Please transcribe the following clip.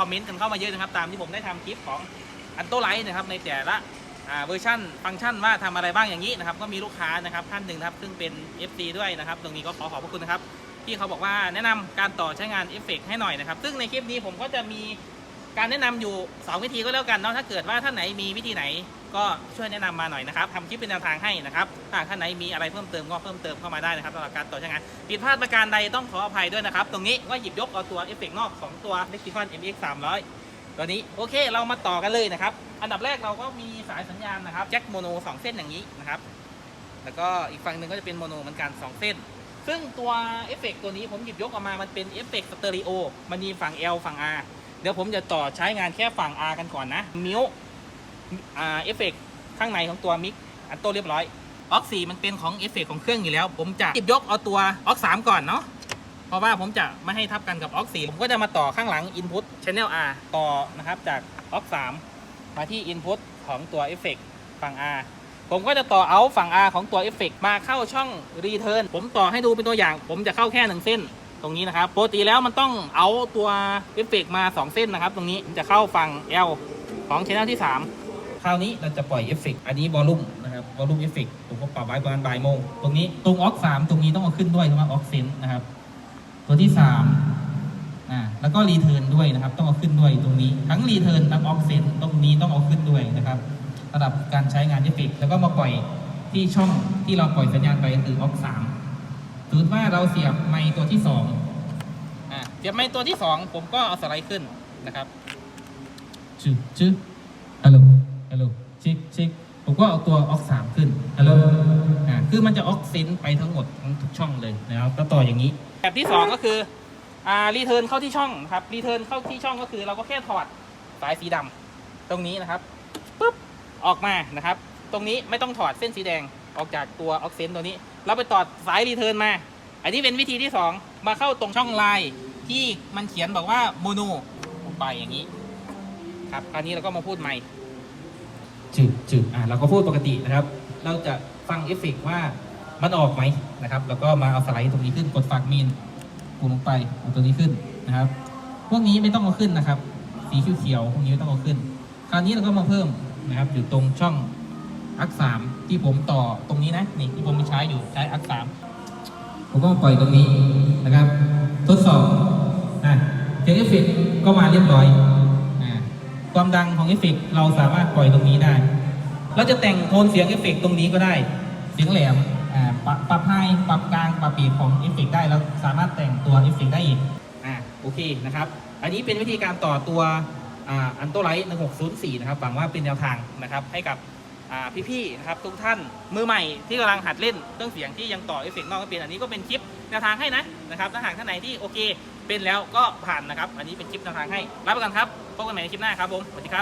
คอมเมนต์กันเข้ามาเยอะนะครับ ตามที่ผมได้ทำคลิปของอันโตไลท์นะครับในแต่ละเวอร์ชันฟังก์ชันว่าทำอะไรบ้างอย่างนี้นะครับก็มีลูกค้านะครับท่านหนึ่งครับซึ่งเป็น FC ด้วยนะครับ ตรงนี้ก็ขอขอบพระคุณนะครับที่เขาบอกว่าแนะนำการต่อใช้งานเอฟเฟกต์ให้หน่อยนะครับ ซึ่งในคลิปนี้ผมก็จะมี การแนะนำอยู่ 2 วิธีก็แล้วกันเนาะถ้าเกิดว่าท่านไหนมีวิธีไหนก็ช่วยแนะนำมาหน่อยนะครับทำคลิปเป็นแนวทางให้นะครับถ้าท่านไหนมีอะไรเพิ่มเติมก็เพิ่มเติมเข้ามาได้นะครับสำหรับการต่อใช้งานผิดพลาดประการใดต้องขออภัยด้วยนะครับ ตรงนี้ก็หยิบยกเอาตัวเอฟเฟกต์นอกของตัว Lexicon MX 300ตัวนี้โอเคเรามาต่อกันเลยนะครับ อันดับแรกเราก็มีสายสัญญาณนะครับแจ็คโมโน2เส้นอย่างนี้นะครับ แล้วก็อีกฝั่งหนึ่งก็จะเป็นโมโนเหมือนกัน 2 เส้นซึ่งตัวเอฟเฟกต์ตัวนี้ผมหยิบยกออกมามันเป็นเอฟเฟกสเตอริโอมันมีฝั่ง L ฝั่ง R เดี๋ยวผมจะต่อใช้งานแค่ฝั่ง R กันก่อนนะ มิวอ่าเอฟเฟกต์ข้างในของตัวมิกอันโตเรียบร้อย ออก4มันเป็นของเอฟเฟกต์ของเครื่องอยู่แล้ว ผมจะหยิบยกเอาตัวออก3ก่อนเนาะ เพราะว่าผมจะไม่ให้ทับกันกับออก4ผมก็จะมาต่อข้างหลัง Input Channel R ต่อนะครับจากออก3มาที่ Input ของตัว Effect ฝั่ง R ผมก็จะต่อเอาฝั่ง R ของตัว Effect มาเข้าช่อง Return ผมต่อให้ดูเป็นตัวอย่าง ผมจะเข้าแค่หนึ่งเส้น ตรงนี้นะครับปกติแล้วมันต้องเอาตัว Effect มา 2 เส้นนะครับ ตรงนี้จะเข้าฝั่ง L ของ Channel ที่ 3 คราวนี้เราจะปล่อยเอฟเฟกอันนี้วอลลุ่มนะครับวอลลุ่มเอฟเฟกผมก็ปรับไว้ประมาณบ่ายโมงตรงนี้ตรงออก3ตรงนี้ต้องเอาขึ้นด้วยใช่ไหมออกเซนนะครับ ตัวที่สามอ่าแล้วก็รีเทิร์นด้วยนะครับ ต้องเอาขึ้นด้วยตรงนี้ทั้งรีเทิร์นทั้งออกเซนตรงนี้ต้องเอาขึ้นด้วยนะครับระดับการใช้งานเอฟเฟกแล้วก็มาปล่อยที่ช่องที่เราปล่อยสัญญาณไปก็คือออกสาม สมมติว่าเราเสียบไมค์ตัวที่สองอ่าเสียบไมค์ตัวที่สองผมก็เอาสไลด์ขึ้นนะครับชื่อชื่อฮัลโหลฮัลโหลชิคชิคผมก็เอาตัวออกสามขึ้นฮัลโหลอ่าคือมันจะออกเซนไปทั้งหมดทั้งทุกช่องเลยนะครับก็ต่ออย่างนี้ แบบที่สองก็คืออ่ารีเทิร์นเข้าที่ช่องนะครับรีเทิร์นเข้าที่ช่องก็คือ เราก็แค่ถอดสายสีดำตรงนี้นะครับปุ๊บออกมานะครับ ตรงนี้ไม่ต้องถอดเส้นสีแดงออกจากตัวออกเซนตัวนี้ เราไปต่อสายรีเทิร์นมา อันนี้เป็นวิธีที่สองมาเข้าตรงช่องไลน์ที่มันเขียนบอกว่าโมโนลงไปอย่างนี้ ครับคราวนี้เราก็มาพูดใหม่จึกจึกอ่าเราก็พูดปกตินะครับ เราจะฟังเอฟเฟกต์ว่ามันออกไหมนะครับ แล้วก็มาเอาสไลด์ตรงนี้ขึ้นกดฝากมีนกดลงไปเอาตัวนี้ขึ้นนะครับ พวกนี้ไม่ต้องเอาขึ้นนะครับ สีเขียวๆพวกนี้ไม่ต้องเอาขึ้น คราวนี้เราก็มาเพิ่มนะครับ อยู่ตรงช่อง อักสามที่ผมต่อตรงนี้นะนี่ที่ผมใช้อยู่ใช้อักสามผมก็ปล่อยตรงนี้นะครับ ทดสอบอะเสียงเอฟเฟกต์ก็มาเรียบร้อยอความดังของเอฟเฟกต์เราสามารถปล่อยตรงนี้ได้ เราจะแต่งโทนเสียงเอฟเฟกต์ตรงนี้ก็ได้ เสียงแหลมปรับปรับไฮปรับกลางปรับปีของเอฟเฟกต์ได้แล้วสามารถแต่งตัวเอฟเฟกต์ได้อีกอ่าโอเคนะครับ อันนี้เป็นวิธีการต่อตัวอันโตไลท์1604นะครับหวังว่าเป็นแนวทางนะครับให้กับ พี่ๆนะครับทุกท่านมือใหม่ที่กำลังหัดเล่นเครื่องเสียงที่ยังต่อเอฟเฟกต์นอกไม่เป็นอันนี้ก็เป็นคลิปแนวทางให้นะนะครับถ้าหากท่านไหนที่โอเค เป็นแล้วก็ผ่านนะครับ อันนี้เป็นคลิปแนวทางให้รับประกันครับพบกันใหม่ในคลิปหน้าครับผมสวัสดีครับ